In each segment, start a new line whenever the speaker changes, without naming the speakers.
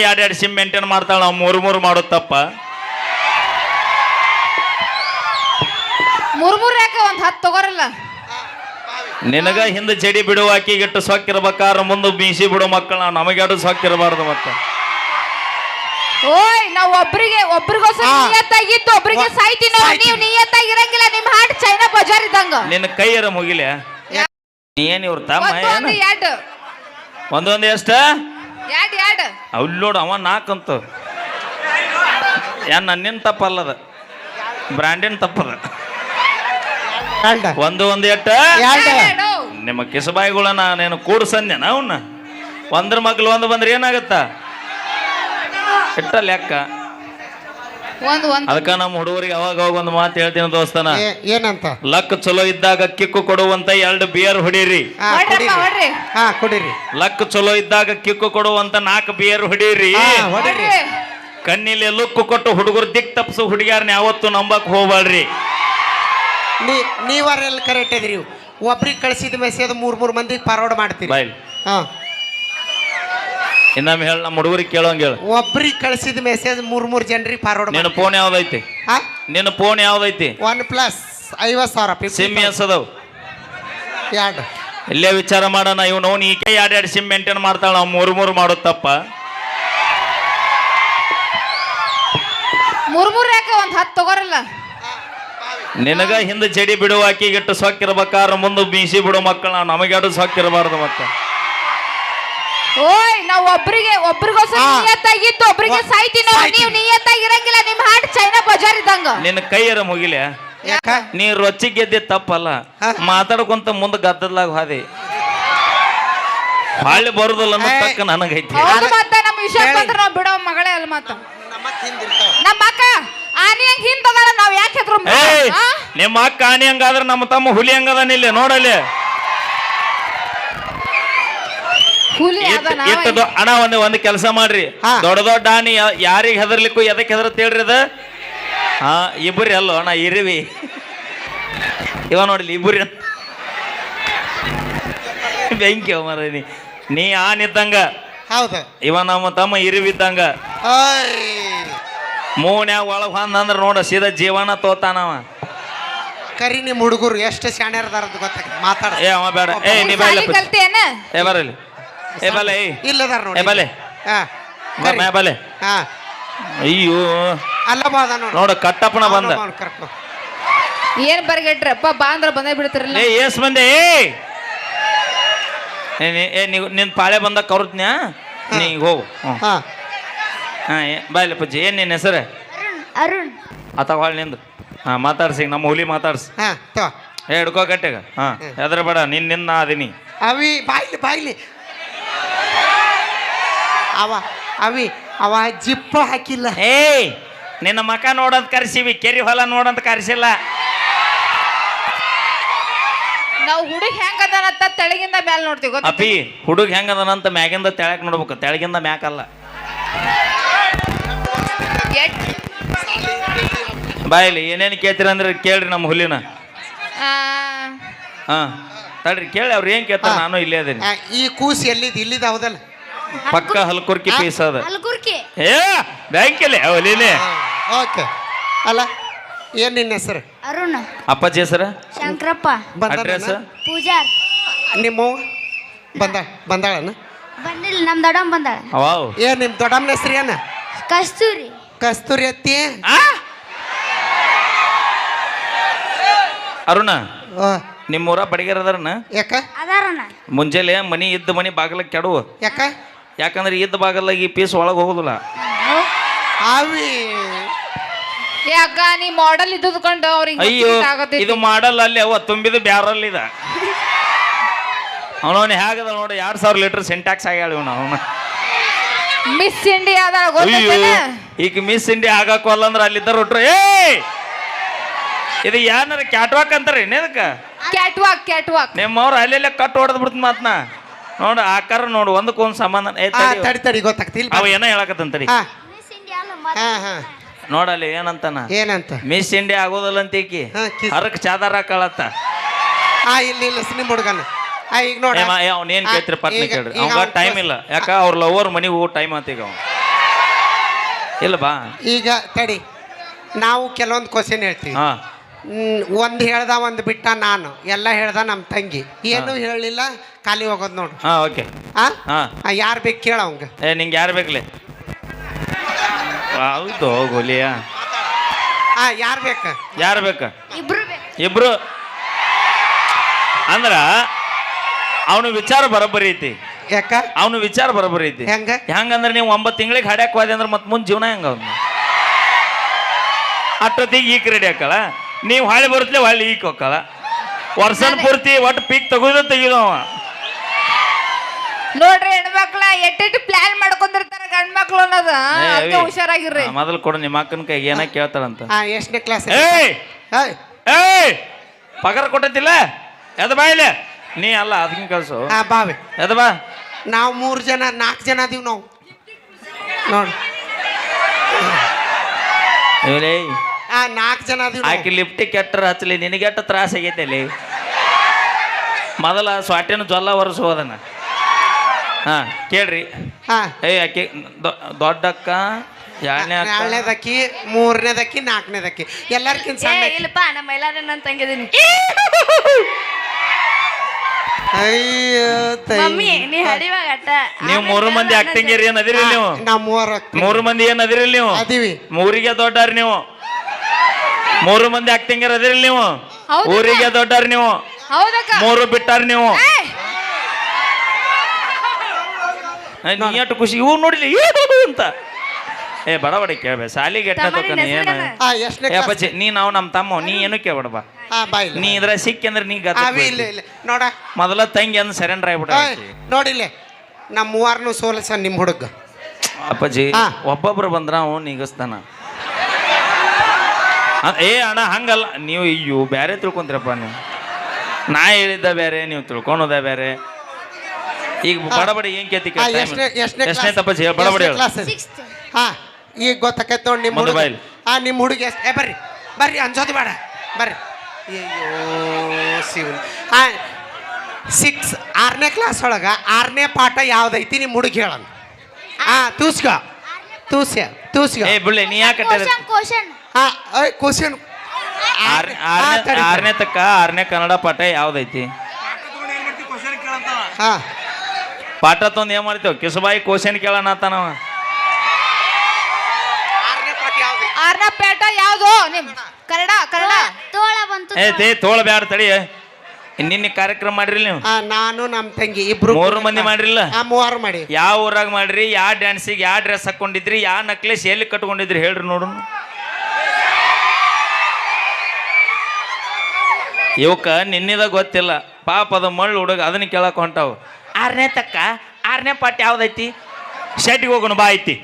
ಎರಡು ಎರಡು sim maintain ಮಾಡ್ತಾಳ ನಾವು ಮೂರು ಮೂರು ಮಾಡೋದು ತಪ್ಪ.
ಮೂರ್ ಮೂರ್ ಯಾಕೆ ಒಂದ್ ಹತ್ತು ತಗೋರಲ್ಲ?
ನಿನಗ ಹಿಂದೆ ಚಡಿ ಬಿಡುವ ಆಕಿಗಿಟ್ಟು ಸೊಕ್ಕಿರ್ಬೇಕಾದ್ರೆ ಮುಂದೆ ಬೀಸಿ ಬಿಡು ಮಕ್ಕಳ ನಮಗೆರಡು ಸೊಕ್ಕಿರಬಾರ್ದು ಮತ್ತೆ.
ಓಯ್ ನಾವು ಒಬ್ರಿಗೆ ಒಬ್ರಿಗೋಸ್ಕರ
ಹಾ.
ನಿಯತ್ತಾಗಿದ್ದು ಒಬ್ರಿಗೆ
ವ-
ಸಾಯ್ತೀನೋ
ಸಾಯ್ತೀನಿ.
ನೀವ್ ನಿಯತ್ತಾಗಿರಂಗಿಲ್ಲ ನಿಮ್ ಹಾಟ್ ಚೈನಾ ಬಜಾರ್ ಇದ್ದಂಗ.
ನಿನ್ನ ಕೈಯರ ಮುಗಿಲೆ. ನೀ ಏನ್ ಇವ್ರ ತಮ್ಮ
ಒಂದು ಒಂದು
ಏನು?
ಎರಡು.
ಒಂದೊಂದು ಎಷ್ಟ?
ಎರಡು ಎರಡು.
ಅವ್ಲ್ ನೋಡು ಅವ ನಾಲ್ಕಂತ ಏನ್ ನನ್ನಿನ ತಪ್ಪಲ್ಲದ? ಬ್ರ್ಯಾಂಡಿನ ತಪ್ಪದ? ಒಂದು ಒಂದು ಎಟ್ಟ?
ನಿಮ್ಮ
ಕಿಸಬಾಯಿಗಳ
ನಿಮ್ಮ ಕಿಸಬಾಯಿಗಳ ನೀನು ಕೂಡ್ಸಂದ್ಯಾನ ಅವನ್ನ ಒಂದ್ರ ಮಗ್ಲು ಒಂದು ಬಂದ್ರೆ ಏನಾಗತ್ತ? ಇಟ್ಟ ಲೆಕ್ಕ.
ಒಂದು ಒಂದು.
ಅದಕ್ಕ ನಮ್ಮ ಹುಡುಗರಿಗೆ ಅವಾಗ ಅವಾಗ ಒಂದು ಮಾತು ಹೇಳ್ತೀನಿ ದೋಸ್ತನ.
ಏ- ಏನಂತ?
ಲಕ್ ಚಲೋ ಇದ್ದಾಗ ಕಿಕ್ಕು ಕೊಡುವಂತ ಎರಡು ಬಿಯರ್ ಹೊಡೀರಿ.
ಹಾ
ಹೊಡ್ರಪ್ಪ
ಕುಡೀರಿ.
ಹೊಡ್ರಿ.
ಹಾ ಕುಡೀರಿ.
ಲಕ್ ಚಲೋ ಇದ್ದಾಗ ಕಿಕ್ಕು ಕೊಡುವಂತ ನಾಲ್ಕು ಬಿಯರ್ ಹೊಡೀರಿ.
ಹಾ ಹೊಡೀರಿ.
ಕಣ್ಣಿಲಿ ಲುಕ್ಕು ಕೊಟ್ಟು ಹುಡುಗರು ದಿಕ್ ತಪ್ಸು ಹುಡುಗಿಯರ್ನ ಯಾವತ್ತು ನಂಬಕ್ ಹೋಗ್ಬಾಳ್ರಿ
ನೀ ನೀವಾರ ಎಲ್ಲಿ ಕರೆಕ್ಟ್ ಇದ್ರಿ ಒಬ್ರಿಗೆ ಕಳ್ಸಿದ ಮೆಸೇಜ್ ಮೂರ್ ಮೂರ್ ಮಂದಿಗೆ ಫಾರ್ವರ್ಡ್ ಮಾಡ್ತೀರಿ.
ಬಾಯ್
ಹಾ.
ಇನ್ನೊಮ್ಮೆ ಹೇಳ ನಮ್ಮ ಹುಡುಗರಿಗೆ ಕೇಳೋಂಗ ಹೇಳು.
ಒಬ್ರಿಗೆ ಕಳಿಸಿದ ಮೆಸೇಜ್ ಮೂರ್ ಮೂರ್ ಜನರಿಗೆ ಫಾರ್ವರ್ಡ್
ನಿನ್ನ ಫೋನ್ ಯಾವ್ದೈತಿ?
ಹಾ?
ನಿನ್ನ ಫೋನ್ ಯಾವ್ದೈತಿ?
ಒನ್ ಪ್ಲಸ್ ಐವತ್ ಸಾವಿರ
ಸಿಮ್ ಎಸದವ್
ಎರಡು.
ಇಲ್ಲೇ ವಿಚಾರ ಮಾಡೋಣ ಇವನು ಅವ್ನು ಈಕೆ ಎರಡು ಎರಡು ಸಿಮ್ ಮೇಂಟೈನ್ ಮಾಡ್ತಾಳ ನಾವು ಮೂರು ಮೂರು ಮಾಡುತ್ತಪ್ಪ ತಪ್ಪ.
ಮೂರ್ ಮೂರ್ ಯಾಕೆ ಒಂದ್ ಹತ್ತು ತಗೋರಲ್ಲ?
ನಿನಗ ಹಿಂದೆ ಜಡಿ ಬಿಡುವ ಅಕ್ಕಿಗಿಟ್ಟು ಸೊಕ್ಕಿರ್ಬೇಕಾರ ಮುಂದೆ ಬೀಸಿ ಬಿಡು ಮಕ್ಕಳ ನಮಗೆರಡು ಸೊಕ್ಕಿರಬಾರ್ದು ಮತ್ತೆ.
ಓಯ್ ನಾವ್ ಒಬ್ರಿಗೆ ಒಬ್ರಿಗೋಸ್ಕರ
ಹಾ.
ನಿಯತ್ತಾಗಿದ್ದು ಒಬ್ರಿಗೆ ಸಾಯ್ತೀನೋ
ನೀವು
ನೀವ್ ನಿಯತ್ತಾಗಿರಂಗಿಲ್ಲ ನಿಮ್ ಹಾಟ್ ಚೈನಾ ಬಜಾರ್ ಇದ್ದಂಗ.
ನಿನ್ನ ಕೈಯರ ಮುಗಿಲೆ.
ಯಾಕ?
ನೀ ರೊಚ್ಚಿ ಗೆದ್ದೆ ತಪ್ಪಲ್ಲ.
ಹಾ.
ಮಾತಾಡ್ಕೊಂತ ಮುಂದೆ ಗದ್ದಲಾಗ ಹಾದಿ. ಹಾಳೆ ಬರುದಿಲ್ಲ ಅನ್ನೋ ತಕ್ಕ ನನಗೈತಿ.
ಹೌದು ಮತ್ತ ನಮ್ ವಿಷಯ
ಹೇಳಿ.
ಬಂದ್ರ ನಾವ್ ಬಿಡೋ ಮಗಳೇ ಅಲ್ಲ ಮತ್ತ.
ಹಿಂದಿರ್ತಾವ
ನಮ್ಮ ಅಕ್ಕ ಆನಿ ಹಂಗ ಹಿಂದದಾಳ ನಾವ್ ಯಾಕೆ ಹೆದ್ರು
ಏಯ್ ನಿಮ್ಮ ಅಕ್ಕ ಆನಿ ಹಂಗಾದ್ರೆ ನಮ್ಮ ತಮ್ಮ ಹುಲಿ ಹಂಗದ ನಿಲ್ಲ ನೋಡಲ್ಲಿ.
ಹುಲಿ ಅದ ನಾವ
ಇಟ್ಟು ಅಣ್ಣ ಒಂದು ಒಂದು ಕೆಲಸ ಮಾಡ್ರಿ.
ಹಾ.
ದೊಡ್ಡ ದೊಡ್ಡ ಆನಿ ಯಾರಿಗೆ ಹೆದರ್ಲಿಕ್ಕೂ ಎದಕ್ಕೆ ಹೆದರ್ತ ಹೇಳ್ರಿ ಅದ? ಹಾ ಇಬ್ಬರಿ ಅಲ್ಲೋ ಅಣ್ಣ ಇರಿವಿ. ಇವ ನೋಡಿಲಿ ಇಬ್ಬರಿ. ಬೆಂಕಿ ಅವ ನೀ ನೀ ಆನ್ ಇದ್ದಂಗ.
ಹೌದು.
ಇವ ನಮ್ಮ ತಮ್ಮ ಇರುವಿದ್ದಂಗ
ಓಯ್
ಮೂನ್ಯಾಗ ಒಳಗೆ ಹೊಂದ ಅಂದ್ರ ನೋಡ ಸೀದಾ ಜೀವನ ತೋತಾನವ
ಕರಿ ನಿಮ್ಮ ಹುಡುಗರು ಎಷ್ಟು ಶಾಣ್ಯರ್ದಾರ ಅಂತ ಗೊತ್ತಾಗ ಮಾತಾಡ.
ಏ ಅವ ಬೇಡ. ಏ ನೀ
ಸಾಲಿ ಕಲ್ತೇನ
ಏ ಬರಲಿ. ಏ ಬಲೆ ಏ.
ಇಲ್ಲದಾರ
ಏ
ನೋಡಿ
ಬಲೆ.
ಹಾ
ಬಾ, ಮೇ ಬಲೆ.
ಹಾ.
ಅಯ್ಯೋ.
ಅಲ್ಲ ಬಾದ ನೋಡಿ.
ನೋಡ ಕಟ್ಟಪ್ಪನ ಬಂದ.
ಕರ್ಕೊ.
ಏನ್ ಬರ್ಗೆಟ್ರಪ್ಪ ಬಾ ಅಂದ್ರ ಬಂದೇ ಬಿಡ್ತಿರಲ್ಲ
ಏ ಏಸ್ ಬಂದೆ ಏ. ನೀ- ಏ ನೀವು ನಿನ್ ಪಾಳೆ ಬಂದ ಕರುತ್ನ್ಯಾ ನೀ ಹೋಗು. ಹ್ಞೂ.
ಹಾ.
ಹಾಂ ಬಾಯ್ಲ ಪಜ್ಜಿ ಏನು ನಿನ್ನ ಹೆಸರು?
ಅರುಣ್
ಆತ ಹೊಳ್ ನಿಂದು. ಹಾಂ ಮಾತಾಡ್ಸಿ ನಮ್ಮ ಹುಲಿ ಮಾತಾಡ್ಸಿ.
ಹಾ ತೋ
ಏ ಹಿಡ್ಕೋ ಗಟ್ಟಿಗ ಹಾಂ ಹೆದ್ರ ಬೇಡ ನಿನ್ನ ನಿನ್ನ ನಾ ಅದೀನಿ
ಅವಿ ಬಾಯ್ಲಿ ಬಾಯ್ಲಿ ಅವ ಅವಿ ಅವ ಜಿಪ್ಪ ಹಾಕಿಲ್ಲ.
ಹೇ ನಿನ್ನ ಮಕ ನೋಡಂತ ಕರೆಸಿವಿ ಕೆರಿ ಹೊಲ ನೋಡಂತ ಕರೆಸಿಲ್ಲ.
ನಾವು ಹುಡುಗ ಹೆಂಗ್ ಅದಾನಂತ ತೆಳಗಿಂದ ಮ್ಯಾಲ ನೋಡ್ತೀವಿ ಗೊತ್ತ?
ಅಪಿ ಹುಡುಗ ಹೆಂಗದನಂತ ಮ್ಯಾಗಿಂದ ತೆಳಕ್ ನೋಡ್ಬೇಕು ತೆಳಗಿಂದ ಮ್ಯಾಕಲ್ಲ. ಬಾಯಿಲಿ ಏನೇನು ಕೇಳ್ತೀರ ಅಂದ್ರೆ ಕೇಳ್ರಿ ನಮ್ಮ ಹುಲಿನ ಹಾ ತಡ್ರಿ ಕೇಳಿ ಅವ್ರು ಏನು ಕೇಳ್ತಾರೆ ನಾನು ಇಲ್ಲೇ ಅದೇನಿ
ಆ, ಈ ಕೂಸು ಎಲ್ಲಿದ್ ಇಲ್ಲಿದ ಹೌದಲ್ಲ?
ಪಕ್ಕ ಹಲ್ಕುರ್ಕಿ ಪೀಸ್ ಅದ.
ಹಲ್ಗುರ್ಕಿ
ಏ ಬ್ಯಾಂಕಲ್ಲಿ ಹುಲಿನೇ
ಓಕೆ. ಅಲ್ಲ ಏನ್ ನಿನ್ನ ಹೆಸರು?
ಅರುಣ್.
ಅಪ್ಪಾಜಿ ಹೆಸರ?
ಶಂಕರಪ್ಪ.
ಅಡ್ರೆಸ್
ಪೂಜಾರ್.
ನಿಮ್ಮ ಬಂದ ಬಂದಾಳನ?
ಬಂದಿಲ್ಲ ನಮ್ ದೊಡ್ಡಮ್ಮ ಬಂದಾಳ.
ಅವಾವ್
ಏನ್ ನಿಮ್ ದೊಡ್ಡಮ್ಮನ ಹೆಸರು ಏನ?
ಕಸ್ತೂರಿ.
ಕಸ್ತೂರಿ ಅತ್ತಿ?
ಆ? ಅರುಣ
ಓ,
ನಿಮ್ಮೂರ ಬಡಿಗೆರ ಅದಾರನ
ಯಾಕ?
ಅದಾರಣ್ಣ
ಮುಂಜಾನೆ ಮನಿ ಇದ್ದ ಮನಿ ಬಾಗಿಲ ಕೆಡವು.
ಯಾಕ?
ಯಾಕಂದ್ರೆ ಇದ್ದ ಭಾಗಲ್ಲ ಈ ಪೀಸ್ ಒಳಗೆ ಹೋಗುದಿಲ್ಲ.
ಅವಿ
ಅಕ್ಕ ನೀ ಮಾಡೆಲ್ ಇದ್ದುಕೊಂಡು ಅವ್ರಿಗೆ
ಅಯ್ಯೋ ಇದು ಮಾಡಲ್ಲ ಅಲ್ಲಿ ಅವ ತುಂಬಿದ ಬ್ಯಾರಲ್ ಇದ. ಅವನವನ್ ಹೇಗದ ನೋಡಿ ಎರಡ್ ಸಾವಿರ ಲೀಟರ್ ಸೆಂಟ್ಯಾಕ್ಸ್ ಆಗ್ಯಾಳ ಇವನು ಅವನು.
ಮಿಸ್ ಇಂಡಿಯಾ ಅದಾಳ
ಅಯ್ಯೋ ಈಗ ಮಿಸ್ ಇಂಡಿಯಾ ಆಗಾಕೋಲ್ಲ ಅಂದ್ರೆ ಅಲ್ಲಿದ್ದ ಹೊಟ್ರು ಏ ಇದು ಯಾರ ಕ್ಯಾಟ್ವಾಕ್ ಅಂತಾರೆ ಏನದಕ್ಕ
ಕ್ಯಾಟ್ ವಾಕ್ ಕ್ಯಾಟ್ ವಾಕ್
ನಿಮ್ಮವ್ರು ಅಲ್ಲೆಲ್ಲ ಕಟ್ ಹೊಡೆದ್ ಬಿಡ್ತ ಮಾತ್ನ? ನೋಡು ಆಕಾರ ನೋಡು ಒಂದಕ್ಕೊಂದು ಸಂಬಂಧ
ಆ,
ತಡಿ.
ತಡಿ ಗೊತ್ತಾಗ್ತಿಲ್ಲ
ಅವ ಏನೋ ಹೇಳಕತ್ತಂತರಿ
ಹಾ
ಮಿಸ್ ಇಂಡಿಯಾ ಅಲ್ಲ
ಹಾ ಹಾ.
ನೋಡಲ್ಲಿ ಏನಂತಾನ?
ಏನಂತ?
ಮಿಸ್ ಇಂಡಿಯಾ ಆಗೋದಲ್ಲ ಅಂತ ಈಕಿ.
ಹಾ, ಕಿಸ್-
ಹರಕ್ ಚಾದಾರ ಹಾಕಳತ್ತ.
ಆ ಇಲ್ಲ ಹುಡುಗನ. ಆ ಈಗ ನೋಡ.
ಅವ್ನ ಏನ್ ಕೇಳ್ತೀರಿ
ಈಗ-
ಕೇಳ್ರಿ. ಅವಂಗ ಟೈಮ್ ಇಲ್ಲ. ಯಾಕ ಅವ್ರ ಲವರ್ ಮನಿಗೆ ಹೋಗೋ ಟೈಮ್ ಆತ ಈಗ ಅವ್ನು. ಇಲ್ಲ ಬಾ.
ಈಗ ತಡಿ. ನಾವು ಕೆಲವೊಂದು ಕ್ವಶನ್ ಹೇಳ್ತೀವಿ.
ಹಾ.
ಒಂದು ಹೇಳ್ದ ಒಂದು ಬಿಟ್ಟ ನಾನು. ಎಲ್ಲ ಹೇಳ್ದ ನಮ್ಮ ತಂಗಿ. ಏನು ಹೇಳಲಿಲ್ಲ? ಖಾಲಿ ಹೋಗೋದು ನೋಡು.
ಹಾಂ ಓಕೆ.
ಹಾಂ.
ಹಾ
ಯಾರು ಬೇಕು ಕೇಳ ಅವ್ಗೆ.
ಏ ನಿಂಗೆ ಯಾರು ಬೇಕಲೆ? ಹೌದು ಗೋಲಿಯ
ಹಾಂ ಯಾರು ಬೇಕ?
ಯಾರು ಬೇಕ?
ಇಬ್ರು ಬೇಕು.
ಇಬ್ರು? ಅಂದ್ರ ಅವನು ವಿಚಾರ ಬರೋಬ್ಬರಿ ಐತಿ.
ಯಾಕ?
ಅವನು ವಿಚಾರ ಬರೋಬ್ಬರಿ ಐತಿ.
ಹೆಂಗ?
ಹೆಂಗಂದ್ರೆ ನೀವು ಒಂಬತ್ತು ತಿಂಗಳಿಗೆ ಹಾಡ್ಯಾಕೆ ಹೋದೆ ಅಂದ್ರೆ ಮತ್ತೆ ಮುಂದೆ ಜೀವನ ಹೆಂಗ ಅವನು ಅಷ್ಟೊತ್ತಿಗೆ ಈಗ ರೆಡಿ ಹಾಕಳ ನೀವು ಹಾಳಿ ಬರುತ್ತಲೇ ಹೊಳ್ಳಿ ಈಕ್ ಹೋಗಲ್ಲ ವರ್ಷನ್ ಪೂರ್ತಿ ಒಟ್ಟು ಪೀಕ್ ತೆಗೆದು ತೆಗಿದು
ನೋಡ್ರಿ ಹೆಣ್ಮಕ್ಳ ಎಟ್ಟೆಟ್ಟು ಪ್ಲಾನ್ ಮಾಡ್ಕೊಂಡಿರ್ತಾರೆ ಗಂಡ್ ಮಕ್ಳು ಅನ್ನೋದು ಅದಕ್ಕೆ. ಹುಷಾರಾಗಿರ್ರಿ.
ಮೊದಲು ಕೊಡು ನಿಮ್ಮ ಅಕ್ಕನ ಕೈಗೆ ಏನ ಕೇಳ್ತಾರಂತ
ಆ ಎಷ್ಟನೇ ಕ್ಲಾಸ್
ಏಯ್! ಏಯ್! ಪಗಾರ ಕೊಟ್ಟತಿಲ್ಲ? ಎದ ಬಾ ಇಲ್ಲಿ. ನೀ ಅಲ್ಲ ಅದಕ್ಕೆ ಕಳ್ಸು.
ಹಾ ಬಾವಿ
ಎದ ಬಾ.
ನಾವು ಮೂರು ಜನ ನಾಲ್ಕು ಜನ ಅದೀವಿ ನಾವು. ನೋಡಿ.
ಇವಲೇ
ಆ ನಾಲ್ಕು ಜನ ಅದೀವಿ
ಆಕಿ ಲಿಫ್ಟಿಗೆ ಕೆಟ್ಟರ ಹಚ್ಚಲಿ ನಿನಗೆಟ್ಟ ತ್ರಾಸ ಆಗೈತೆ ಅಲ್ಲಿ? ಮೊದಲ ಸ್ವಾಟಿನ ಜೊಲ್ಲ ಒರೆಸು ಹೋದನ ಹಾ ಕೇಳ್ರಿ.
ಹಾ.
ಏಯ್ ಆಕೆ ದೊ- ದೊಡ್ಡಕ್ಕ ಎರಡನೇ ಅಕ್ಕ.
ಎರಡನೇದಕ್ಕಿ ಮೂರನೇದಕ್ಕಿ ನಾಲ್ಕನೇದಕ್ಕಿ. ಎಲ್ಲರಿಗಿಂತ
ಏ
ಸಣ್ಣ ಆಕಿ.
ಇಲ್ಲಪ್ಪ ನಮ್ಮ ಎಲ್ಲಾರ ನನ್ನ ತಂಗಿದೀನಿ.
ಅಯ್ಯೋ ತೈ
ಮಮ್ಮಿ ನೀ ಹಡಿವಾಗ ಅಟ್ಟ
ನೀವು ಮೂರು ಮಂದಿ ಆಕ್ಟಿಂಗ್ ಏನ್ ಅದಿರಿ ನೀವು
ನಾವು? ಮೂವರು
ಮೂರು ಮಂದಿ ಏನ್ ಅದಿರಿ ನೀವು?
ಅದೀವಿ.
ಮೂರಿಗೆ ದೊಡ್ಡಾರಿ ನೀವು? ಮೂರು ಮಂದಿ ಆಕ್ಟಿಂಗ್ ಇರೋದ್ರಿ ನೀವು.
ಹೌದಕ್ಕ.
ಊರಿಗೆ ದೊಡ್ಡರ್ ನೀವು.
ಹೌದಕ್ಕ.
ಮೂರು ಬಿಟ್ಟಾರ ನೀವು! ಏ, ಎಷ್ಟು ಖುಷಿ. ಇವ್ ನೋಡಿಲಿ ಅಂತ. ಏ ಬಡ ಬಡ ಕೇಳ್ಬೇ ಸಾಲಿಗೆ ಎಟ್ಟ
ತಮ್ಮ
ಏನು?
ಎಷ್ಟನೇ
ಏ ನೀ ನಾವು ನಮ್ಮ ತಮ್ಮ ನೀ ಏನು ಕೇಳ್ಬೇಡ ಬಾ.
ಹಾ ಬಾಯ್
ನೀ ಇದ್ರ ಸಿಕ್ಕಿ ಅಂದ್ರೆ ನೀ
ಅವಿ ಇಲ್ಲ ಇಲ್ಲ ನೋಡ.
ಮೊದಲ ತಂಗಿ ಅಂದ್ ಸರೆಂಡರ್
ಏಯ್, ನೋಡಿಲ್ಲ ನಮ್ಮ ಮೂವಾರ್ನು ಸೋಲಸ ನಿಮ್ಮ ಹುಡುಗ.
ಅಪ್ಪಾಜಿ
ಹಾ.
ಒಬ್ಬೊಬ್ರು ಬಂದ್ರ ಅವ್ನು ನಿಗಸ್ತಾನ. ಏ ಅಣ್ಣ ಹಂಗಲ್ಲ. ನೀವು ಅಯ್ಯೋ ಬೇರೆ ತಿಳ್ಕೊಂತೀರಪ್ಪ ನೀವು. ನಾ ಹೇಳಿದ್ದ ಬೇರೆ ನೀವು ತಿಳ್ಕೊಳೋದ ಬೇರೆ ಈಗ ಬಡಬಡಿ ಬಡ ಏನ್ ಕೇತಿ
ಎಷ್ಟನೇ ಎಷ್ಟನೇ
ಎಷ್ಟನೇ ತಪ್ಪಾಜಿ ಹೇಳ ಬಡ ಬಡ ಹೇಳು
ಕ್ಲಾಸ್
ಸಿಕ್ಸ್ತ್
ಹಾ ಈಗ ಗೊತ್ತಾಕೈತೆ ನೋಡಿ ನಿಮ್ಮ
ಮೊಬೈಲ್
ಹುಡುಗ ಹಾ ನಿಮ್ಮ ಹುಡುಗ ಎಷ್ಟು ಏ ಬರ್ರಿ ಬರ್ರಿ ಅನ್ಸೋದು ಬೇಡ ಬರ್ರಿ. ಅಯ್ಯೋ ಶಿವನ್. ಹಾ ಸಿಕ್ಸ್ ಆರನೇ ಕ್ಲಾಸ್ ಒಳಗೆ ಆರನೇ ಪಾಠ ಯಾವ್ದೈತಿ ನಿಮ್ಮ ಹುಡುಗ ಹೇಳೋಣ. ಹಾ ತೂಸ್ಕ. ತೂಸ್ಯ ತೂಸ್ಕ
ಏ ಬಿಡ್ಲೆ ನೀ ಯಾಕೆ
ಕ್ವಶನ್ ಕ್ವಶನ್
ಆರನೇ ಆರನೇ ತಕ್ಕ ಆರನೇ ಕನ್ನಡ ಪಾಠ ಯಾವ್ದೈತಿ?
ಹಾ.
ಪಾಠ ತೊಂದು ಏನ್ ಮಾಡ್ತೇವೆ ಕಿಸುಬಾಯಿ ಕ್ವಶನ್ ಕೇಳೋಣ
ಆರನೇ ಪಾಠ
ಯಾವುದು? ನಿಮ್ ಕನ್ನಡ ಕನ್ನಡ.
ತೋಳ ಬಂತು
ಏ ತೇ ತೋಳ ಬ್ಯಾಡ ತಡಿ. ನಿನ್ನೆ ಕಾರ್ಯಕ್ರಮ ಮಾಡ್ರಿ ನೀವು?
ಹಾ ನಾನು ನಮ್ಮ ತಂಗಿ ಇಬ್ರು
ಮೂರು ಮಂದಿ ಮಾಡಿರಲ್ಲ?
ಆ, ಮೂವರು ಮಾಡಿ.
ಯಾವ ಊರಾಗ ಮಾಡ್ರಿ? ಯಾವ ಡ್ಯಾನ್ಸಿಗೆ ಯಾವ ಡ್ರೆಸ್ ಹಾಕೊಂಡಿದ್ರಿ? ಯಾವ ನಕ್ಲೆಸ್ ಎಲ್ಲಿ ಕಟ್ಕೊಂಡಿದ್ರಿ ಹೇಳ್ರಿ ನೋಡು ಇವಕ್ಕ ನಿನ್ನಿದ ಗೊತ್ತಿಲ್ಲ. ಪಾಪ ಅದ ಮಳ್ಳು ಹುಡುಗ ಅದನ್ನ ಕೇಳಕ್ ಹೊಂಟಾವು. ಆರನೇ ತಕ್ಕ ಆರನೇ ಪಾಠ ಯಾವ್ದೈತಿ? ಶೆಟ್ಟಿಗೆ ಹೋಗೋಣ ಬಾ ಐತಿ.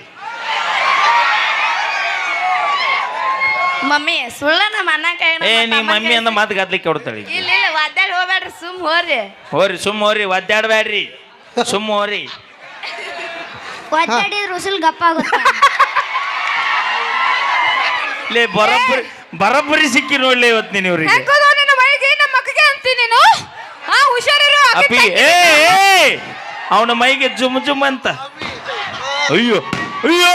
ಮಮ್ಮಿ ಸುಳ್ಳ ನಮ್ಮ ಅಣ್ಣ ಕೈ
ಏ ನೀ ಮಮ್ಮಿ ಅಂದ ಮಾತು ಗದ್ಲಿಕ್ಕೆ ಕೊಡ್ತಾಳೆ
ಇಲ್ಲ ಇಲ್ಲ ವಾದ್ಯಾಡ ಹೋಗ್ಬೇಡ್ರಿ ಸುಮ್ ಹೋರಿ
ಹೋರಿ ಸುಮ್ಮ ಹೋರಿ ಒದ್ದಾಡ್ಬೇಡ್ರಿ ಸುಮ್ಮ ಹೋರಿ.
ಒದ್ದಾಡಿದ್ರೆ ಉಸುಲ್ ಗಪ್ಪ ಆಗುತ್ತೆ?
ಲೇ ಬರಬ್ಬರಿ ಬರಬ್ಬರಿ ಸಿಕ್ಕಿ ನೋಡ್ಲಿ ಇವತ್ತು ನೀನು ಇವ್ರಿಗೆ
ಹೆಂಗದ ನಿನ್ನ ಮೈಗೆ ನಮ್ಮ ಮಕ್ಕಗೆ ಅಂತೀನಿ ನೀನು ಹಾ ಹುಷಾರಿರು ಆಕಿ
ಅಪ್ಪಿ ಏ ಅವನ ಮೈಗೆ ಜುಮ್ ಜುಮ್ ಅಂತ. ಅಯ್ಯೋ ಅಯ್ಯೋ.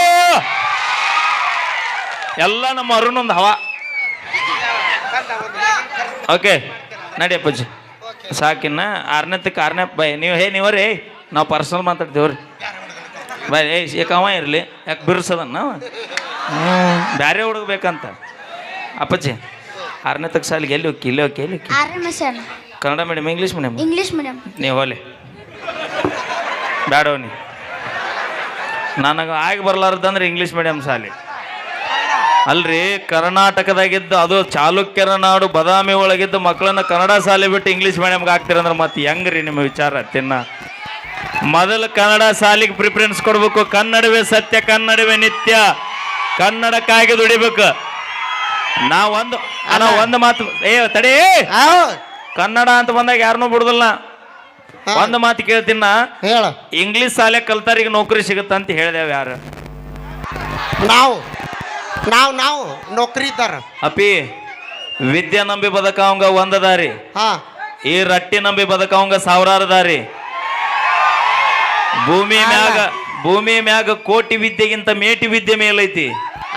ಎಲ್ಲ ನಮ್ಮ ಅರುಣೊಂದು ಹವಾ. ಓಕೆ ನಡಿ ಅಪ್ಪಾಜಿ. ಸಾಕಿನ್ನ ಆರನೇತಕ್ಕೆ ಆರನೇ ಬೈ ನೀವು ಹೇ ನೀವರಿ ನಾವು ಪರ್ಸನಲ್ ಮಾತಾಡ್ತೀವ್ರಿ ಬೈ ಏ ಯಾಕವ ಇರಲಿ. ಯಾಕೆ ಬಿರ್ಸದ ನಾವು? ಬ್ಯಾರೆ ಹುಡುಗಬೇಕಂತ ಅಪ್ಪಾಜಿ ಆರನೇ ತಕ್ಕ ಸಾಲಿಗೆ ಎಲ್ಲಿ ಹೋಗಿ ಇಲ್ಲಿ ಹೋಗಿ ಎಲ್ಲಿ?
ಆರನೇ mission
Kannada medium English medium
English medium
ನೀವು ಹೋಲಿ ಬೇಡವ ನೀ. ನನಗೆ ಆಗಿ ಬರ್ಲಾರ್ದಂದ್ರೆ ಇಂಗ್ಲೀಷ್ ಮೀಡಿಯಮ್ ಶಾಲೆ ಅಲ್ರಿ ಕರ್ನಾಟಕದಾಗಿದ್ದು ಅದು ಚಾಲುಕ್ಯರ ನಾಡು ಬದಾಮಿ ಒಳಗಿದ್ದು ಮಕ್ಕಳನ್ನ ಕನ್ನಡ ಶಾಲೆ ಬಿಟ್ಟು ಇಂಗ್ಲೀಷ್ ಮೀಡಿಯಮ್ಗೆ ಹಾಕ್ತೀರಂದ್ರೆ ಮತ್ತೆ ಹೆಂಗ್ರಿ ನಿಮ್ಮ ವಿಚಾರ ತಿನ್ನ. ಮೊದಲು ಕನ್ನಡ ಶಾಲೆಗೆ ಪ್ರಿಫರೆನ್ಸ್ ಕೊಡ್ಬೇಕು. ಕನ್ನಡವೇ ಸತ್ಯ ಕನ್ನಡವೇ ನಿತ್ಯ. ಕನ್ನಡಕ್ಕಾಗಿ ದುಡಿಬೇಕು. ನಾ ಒಂದು ನಾ ಒಂದು ಮಾತು ಏ ತಡೇ. ಕನ್ನಡ ಅಂತ ಬಂದಾಗ ಯಾರನ್ನೂ ಬಿಡುದಿಲ್ಲ. ಒಂದು ಮಾತು ಕೇಳ್ತೀನ
ಹೇಳ.
ಇಂಗ್ಲಿಷ್ ಶಾಲೆ ಕಲ್ತಾರಿಗೆ ನೌಕರಿ ಸಿಗುತ್ತಂತ ಹೇಳಿದೇವ ಯಾರು?
ನಾವು. ನಾವು ನಾವು ನೌಕರಿ ಇದ್ದಾರ
ಅಪಿ ವಿದ್ಯೆ ನಂಬಿ ಬದಕವಂಗ ಒಂದ ದಾರಿ.
ಹಾ.
ಈ ರಟ್ಟಿ ನಂಬಿ ಬದಕವಂಗ ಸಾವಿರಾರು ದಾರಿ. ಭೂಮಿ ಮ್ಯಾಗ ಭೂಮಿ ಮ್ಯಾಗ ಕೋಟಿ ವಿದ್ಯೆಗಿಂತ ಮೇಟಿ ವಿದ್ಯೆ ಮೇಲೈತಿ.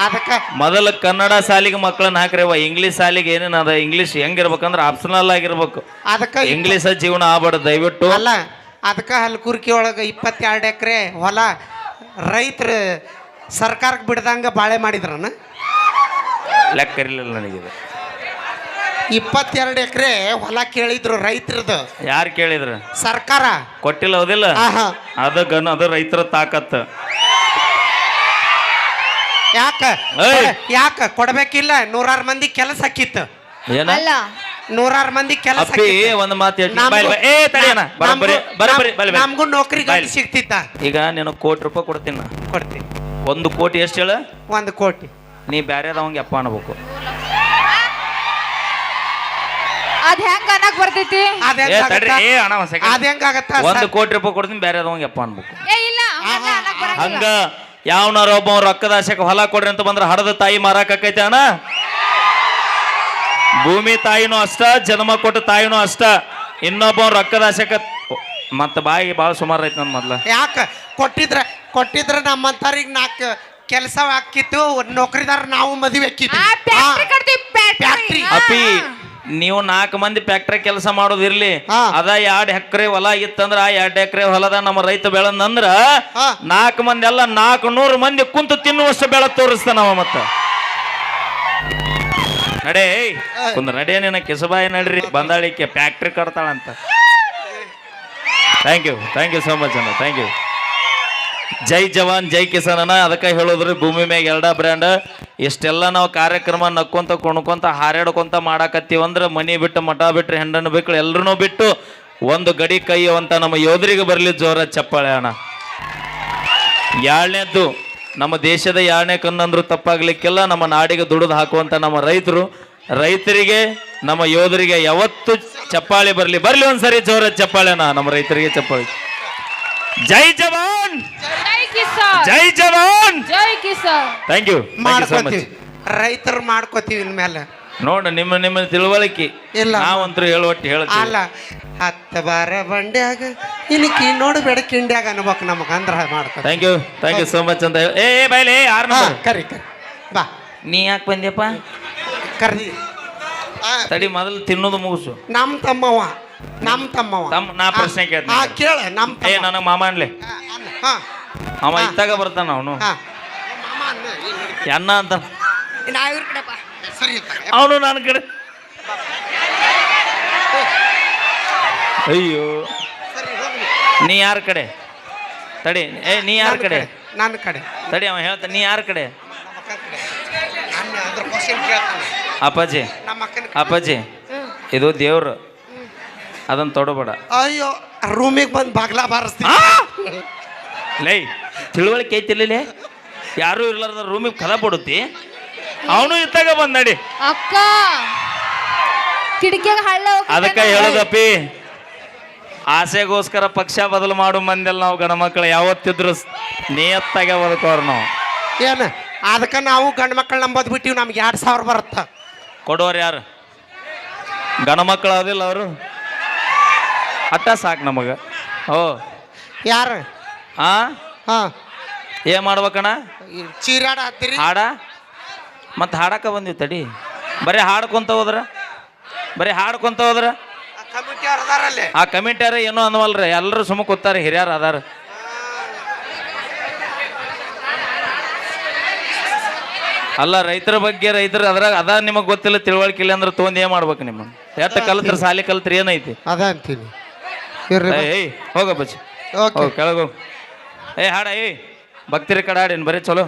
ಅದಕ್ಕೆ
ಮೊದಲ ಕನ್ನಡ ಶಾಲಿಗೆ ಮಕ್ಕಳನ್ನ ಹಾಕ್ರವ ಇಂಗ್ಲೀಷ್ ಶಾಲಿಗೆ ಏನೇನು ಅದ? ಇಂಗ್ಲೀಷ್ ಹೆಂಗಿರ್ಬೇಕಂದ್ರೆ ಆಪ್ಷನಲ್ ಆಗಿರ್ಬೇಕು.
ಅದಕ್ಕೆ
ಇಂಗ್ಲೀಷ ಜೀವನ ಆಗ್ಬಾರ್ದು ದಯವಿಟ್ಟು.
ಅಲ್ಲ ಅದಕ್ಕೆ ಹಲ್ಕುರ್ಕಿ ಒಳಗೆ ಇಪ್ಪತ್ತೆರಡು ಎಕರೆ ಹೊಲ ರೈತರು ಸರ್ಕಾರಕ್ಕೆ ಬಿಡ್ದಂಗೆ ಬಾಳೆ ಮಾಡಿದ್ರನ?
ಲೆಕ್ಕ ಇರಲಿಲ್ಲ ನನಗಿದೆ
ಇಪ್ಪತ್ತೆರಡು ಎಕರೆ ಹೊಲ ಕೇಳಿದ್ರು ರೈತರದು.
ಯಾರು ಕೇಳಿದ್ರು?
ಸರ್ಕಾರ.
ಕೊಟ್ಟಿಲ್ಲ ಹೌದಿಲ್ಲ?
ಆಹಾ.
ಅದು ಗನ್ ಅದು ರೈತರ ತಾಕತ್
ಯಾಕ?
ಏಯ್!
ಯಾಕ? ಕೊಡ್ಬೇಕಿಲ್ಲ. ನೂರಾರು ಮಂದಿ ಕೆಲಸ ಹಾಕಿತ್ತು
ಏನ?
ಅಲ್ಲ.
ನೂರಾರು ಮಂದಿ ಕೆಲಸ
ಅಪ್ಪಿ ಒಂದ್ ಮಾತು ಹೇಳ್ತೀನಿ. ಬಾಯ್ ಬಾಯ್. ಏ ತಡಿಯಣ ಬಲ್ಲಿ.
ನಮಗೂ ನೌಕರಿ
ಬಾಯ್ಲಿ.
ಸಿಗ್ತಿತ್ತ.
ಈಗ ನೀನು ಕೋಟಿ ರೂಪಾಯಿ ಕೊಡ್ತೀನಿ. ನಾ.
ಕೊಡ್ತೀನಿ.
ಒಂದು ಕೋಟಿ ಎಷ್ಟು ಹೇಳ?
ಒಂದು ಕೋಟಿ.
ನೀ ಬ್ಯಾರೆದವಂಗೆ ಅಪ್ಪ ಅನ್ಬೇಕು.
ಅದ್ ಹೆಂಗ್ ಅನ್ನಕ್ ಬರ್ತೈತಿ?
ಅದ್
ಏ ತಡ್ರಿ. ಏ ಅಣ್ಣ ಒಂದ್
ಅದ್
ಸೆಕೆಂಡ್
ಹೆಂಗಾಗತ್ತ
ಒಂದು ಕೋಟಿ ರೂಪಾಯಿ ಕೊಡ್ತೀನಿ ಬ್ಯಾರೆದವಂಗೆ ಅಪ್ಪ ಅನ್ಬೇಕು.
ಏ ಇಲ್ಲ ಹಂಗೆಲ್ಲ ಅನ್ನಕ್ ಬರಂಗಿಲ್ಲ.
ಹಂಗ ಯಾವನಾರ ಒಬ್ಬ ರೊಕ್ಕದ ಆಸೆಗೆ ಹೊಲ ಕೊಡ್ರಿ ಅಂತ ಬಂದ್ರೆ ಹಡದ ತಾಯಿ ಮಾರಾಕೈತೆ ಅಣ್ಣ? ಭೂಮಿ ತಾಯಿನೂ ಅಷ್ಟ ಜನ್ಮ ಕೊಟ್ಟ ತಾಯಿನೂ ಅಷ್ಟ. ಇನ್ನೊಬ್ಬ ರೊಕ್ಕದ ಆಸೆಕ ಮತ್ತ ಬಾಯಿ ಭಾಳ ಸುಮಾರು ಐತೆ ನನ್ನ ಮೊದ್ಲ.
ಯಾಕ? ಕೊಟ್ಟಿದ್ರ ಕೊಟ್ಟಿದ್ರ ನಮ್ಮಂತವ್ರಿಗೆ ನಾಲ್ಕು ಕೆಲಸ ಹಾಕಿತ್ತು ನೌಕರಿದಾರ ನಾವು ಮದುವೆ
ಫ್ಯಾಕ್ಟ್ರಿ.
ಫ್ಯಾಕ್ಟ್ರಿ
ಅಪ್ಪಿ ನೀವು ನಾಲ್ಕು ಮಂದಿ ಫ್ಯಾಕ್ಟ್ರಿ ಕೆಲಸ ಮಾಡೋದಿರ್ಲಿ
ಹಾ.
ಅದ ಎರಡ್ ಎಕರೆ ಹೊಲ ಇತ್ತಂದ್ರ ಆ ಎರಡ್ ಎಕರೆ ಹೊಲದ ನಮ್ಮ ರೈತ ಬೆಳಂದಂದ್ರ
ಹಾ.
ನಾಲ್ಕು ಮಂದಿ ಎಲ್ಲ ನಾಲ್ಕು ನೂರು ಮಂದಿ ಕುಂತು ತಿನ್ನುವಷ್ಟು ಬೆಳ ತೋರಿಸ್ತಾನವ ಮತ್ತ ನಡೇ ಕುಂದ್ರ ನಡೆ ನಿನ್ನ ಕಿಸಬಾಯಿ ನಡ್ರಿ ಬಂದಾಳಿಕೆ factory ಕಟ್ತಾಳಂತ thank you thank you so much ಅಣ್ಣ ಥ್ಯಾಂಕ್ ಯು ಜೈ ಜವಾನ್, ಜೈ ಕಿಸಾನ್ ಅನ್ನ ಅದಕ್ಕೆ ಹೇಳೋದ್ರಿ ಭೂಮಿ ಮ್ಯಾಗ ಎರಡ ಬ್ರ್ಯಾಂಡ್. ಇಷ್ಟೆಲ್ಲ ನಾವು ಕಾರ್ಯಕ್ರಮ ನಕ್ಕೊಂತ ಕುಣ್ಕೊಂತ ಹಾರಾಡ್ಕೊಂತ ಮಾಡಾಕತ್ತೀವಂದ್ರೆ ಮನಿ ಬಿಟ್ಟು ಮಠ ಬಿಟ್ರೆ ಹೆಂಡನ್ನು ಬಿಟ್ಟು ಎಲ್ಲರೂ ಬಿಟ್ಟು ಒಂದು ಗಡಿ ಕೈಯುವಂತ ನಮ್ಮ ಯೋಧರಿಗೆ ಬರಲಿ ಜೋರ ಚಪ್ಪಾಳೆ ಅಣ್ಣ. ಎರಡನೇದ್ದು ನಮ್ಮ ದೇಶದ ಎರಡನೇ ಕಣ್ಣಂದ್ರು ತಪ್ಪಾಗ್ಲಿಕ್ಕಿಲ್ಲ, ನಮ್ಮ ನಾಡಿಗೆ ದುಡಿದು ಹಾಕುವಂತ ನಮ್ಮ ರೈತರು. ರೈತರಿಗೆ, ನಮ್ಮ ಯೋಧರಿಗೆ ಯಾವತ್ತು ಚಪ್ಪಾಳೆ ಬರಲಿ. ಬರಲಿ ಒಂದ್ಸರಿ ಜೋರ ಚಪ್ಪಾಳೆನಾ ನಮ್ಮ ರೈತರಿಗೆ ಚಪ್ಪಾಳೆ. ಜೈ ಜವಾನ್!
ಜೈ ಕಿಸಾನ್!
ಜೈ ಜವಾನ್!
ಜೈ ಕಿಸಾನ್!
ಥ್ಯಾಂಕ್ ಯು
ಮಾಡ್ಕೋತೀವಿ. ರೈತರು ಮಾಡ್ಕೋತೀವಿ ಇನ್ಮೇಲೆ.
ನೋಡ ನಿಮ್ಮ ನಿಮ್ಮ ತಿಳುವಳಿಕೆ.
ಇಲ್ಲ.
ನಾವಂತೂ ಹೇಳುವಟ್ಟು ಹೇಳ್ತೀವಿ.
ಅಲ್ಲ ಹತ್ತು ಬಾರ ಬಂಡ್ಯಾಗ ಇನ್ಕಿ ನೋಡು ಬೇಡ ಕಿಂಡ್ಯಾಗ ಅನ್ಬೇಕು ನಮಗೆ ಅಂದ್ರ ಮಾಡ್ಕೊ
thank you thank you so much ಅಂತ ಹೇಳಿ. ಏ ಬೈಲೆ ಆರ್
ಹಾ,
ನಂಬರ್
ಕರಿ ಕರಿ. ಬಾ.
ನೀ ಯಾಕೆ ಬಂದ್ಯಪ್ಪ?
ಕರಿ.
ತಡಿ ಮೊದಲು ತಿನ್ನೋದು ಮುಗಿಸು.
ನಮ್ಮ ತಮ್ಮವ ನಮ್ ತಮ್ಮ
ತಮ್ಮ ನಾ ಪ್ರಶ್ನೆ ಕೇಳ್ತೀನಿ.
ಹಾ ಕೇಳ ನಮ್ಮ
ಏ
ತಮ್ಮ
ನನಗೆ ಮಾಮ ಅನ್ಲೆ.
ಹಾ, ಅನ್ನ, ಹಾ.
ಅವ ಇತ್ತಾಗ ಬರ್ತಾನ ಅವನು.
ಹಾ. ಮಾಮ ಅನ್ನ, ಏನ್ ನಡೀತಿ?
ಅನ್ನ ಅಂತ.
ನಾವ್ ಇವ್ರ್ ಕಡೆಪ್ಪ. ಸರಿ ಇತ್ತಾಗ.
ಅವನು ನನ್ನ ಕಡೆ. ಅಯ್ಯೋ.
ಸರಿ ಹೋಗ್ಲಿ.
ನೀ ಯಾರ ಕಡೆ? ತಡಿ. ಏ ನೀ ಯಾರ ಕಡೆ?
ನನ್ನ ಕಡೆ.
ತಡಿ ಅವ ಹೇಳ್ತಾನೆ ನೀ ಯಾರ ಕಡೆ?
ನಮ್ಮ ಅಕ್ಕನ್ ಕಡೆ. ನನ್ನ ಅದ್ರ ಕ್ವಶನ್ ಕೇಳ್ತಾನೆ.
ಅಪ್ಪಾಜಿ.
ನಮ್ಮ ಅಕ್ಕನ
ಅಪ್ಪಾಜಿ. ಇದು ದೇವ್ರು. ಅದನ್ನ ತೊಡಬೇಡ
ಅಯ್ಯೋ ರೂಮಿಗೆ ಬಂದು ಬಾಗ್ಲ ಬಾರಿಸ್ತೀನಿ.
ಲೈ ತಿಳುವಳಿಕೆ ಐತಿಲ್ಲೇ ಯಾರು ಇರ್ಲಾರ್ದ ರೂಮಿಗೆ ಕದ ಬಿಡುತ್ತಿ. ಅವನು ಇತ್ತಾಗ ಬಂದ್ ನಡಿ.
ಅಕ್ಕ! ಕಿಟಕಿಯಾಗ ಹಳ್ಳ
ಅದಕ್ಕೆ ಹೇಳದಪ್ಪಿ ಆಸೆಗೋಸ್ಕರ ಪಕ್ಷ ಬದಲು ಮಾಡು ಮಂದಿಲ್ಲ ನಾವು ಗಂಡ ಮಕ್ಕಳು ಯಾವತ್ತಿದ್ರು ಸ್- ನಿಯತ್ತಾಗೆ ಬದುಕೋರು ನಾವು.
ಏನು? ಅದಕ್ಕೆ ನಾವು ಗಂಡು ಮಕ್ಕಳು ನಂಬೋದು ಬಿಟ್ಟಿವಿ ನಮ್ಗೆ ಎರಡು ಸಾವಿರ ಬರುತ್ತೆ?
ಕೊಡೋರು ಯಾರು? ಗಣ ಮಕ್ಕಳು ಅದಿಲ್ಲ ಅವರು. ಅಟ್ಟ ಸಾಕು ನಮಗೆ. ಓ
ಯಾರು?
ಆ?
ಹಾಂ.
ಏನ್ ಮಾಡ್ಬೇಕಣ್ಣ
ಚೀರಾಡ ಹತ್ತಿರಿ.
ಹಾಡ? ಮತ್ತೆ ಹಾಡಕ ಬಂದಿವಿ ತಡಿ. ಬರೀ ಹಾಡ್ಕೊಂತ ಹೋದ್ರ. ಬರೀ ಹಾಡ್ಕೊಂತ ಹೋದ್ರ. ಆ ಕಮಿಟಿಯಾರ ಏನೋ ಅನ್ವಲ್ರಿ. ಎಲ್ಲರೂ ಸುಮ್ಮ ಕೂತಾರ ಹಿರಿಯರು ಅದಾರ. ಅಲ್ಲ ರೈತರ ಬಗ್ಗೆ ರೈತರ ಅದ್ರಾಗ ಅದ ನಿಮಗೆ ಗೊತ್ತಿಲ್ಲ ತಿಳುವಳಿಕೆ ಇಲ್ಲ ಅಂದ್ರೆ ತೊಗೊಂಡು ಏನು ಮಾಡ್ಬೇಕು ನಿಮ್ಮ ಎತ್ತ ಕಲ್ತ್ರ ಸಾಲಿ ಕಲ್ತ್ರಿ ಏನೈತಿ?
ಅದ ಅಂತೀನಿ. ಇರ್ರಿ
ಏಯ್, ಏಯ್ ಹೋಗ ಬಚ್ಚಿ
ಓಕೆ
ಹೋಗ್ ಕೆಳಗೆ ಹೋಗ್. ಏ ಹಾಡ ಏಯ್. ಭಕ್ತಿರ ಕಡೆ ಹಾಡೇನು ಬರೀ ಚಲೋ.